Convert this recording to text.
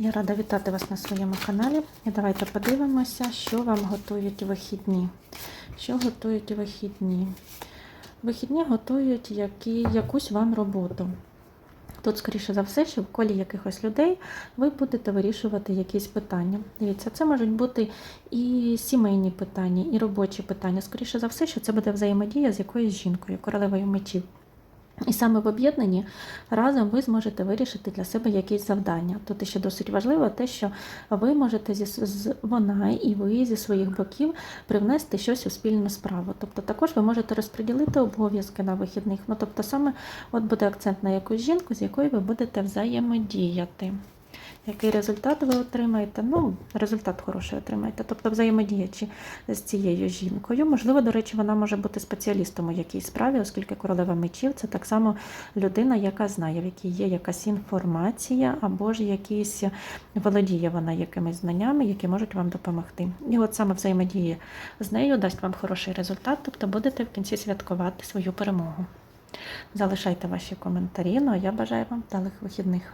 Я рада вітати вас на своєму каналі. І давайте подивимося, що вам готують вихідні. Що готують вихідні? Вихідні готують які, якусь вам роботу. Тут, скоріше за все, що в колі якихось людей ви будете вирішувати якісь питання. Дивіться, це можуть бути і сімейні питання, і робочі питання. Скоріше за все, що це буде взаємодія з якоюсь жінкою, королевою мечів. І саме в об'єднанні разом ви зможете вирішити для себе якісь завдання. Тут ще досить важливо те, що ви можете зі з вона і ви зі своїх боків привнести щось у спільну справу. Тобто також ви можете розподілити обов'язки на вихідних. Ну тобто саме от буде акцент на якусь жінку, з якою ви будете взаємодіяти. Який результат ви отримаєте? Ну, результат хороший отримаєте, тобто взаємодіячи з цією жінкою. Можливо, до речі, вона може бути спеціалістом у якійсь справі, оскільки королева мечів це так само людина, яка знає, в якій є якась інформація, або ж якісь володіє вона якимись знаннями, які можуть вам допомогти. І от саме взаємодія з нею дасть вам хороший результат, тобто будете в кінці святкувати свою перемогу. Залишайте ваші коментарі. Ну а я бажаю вам вдалих вихідних.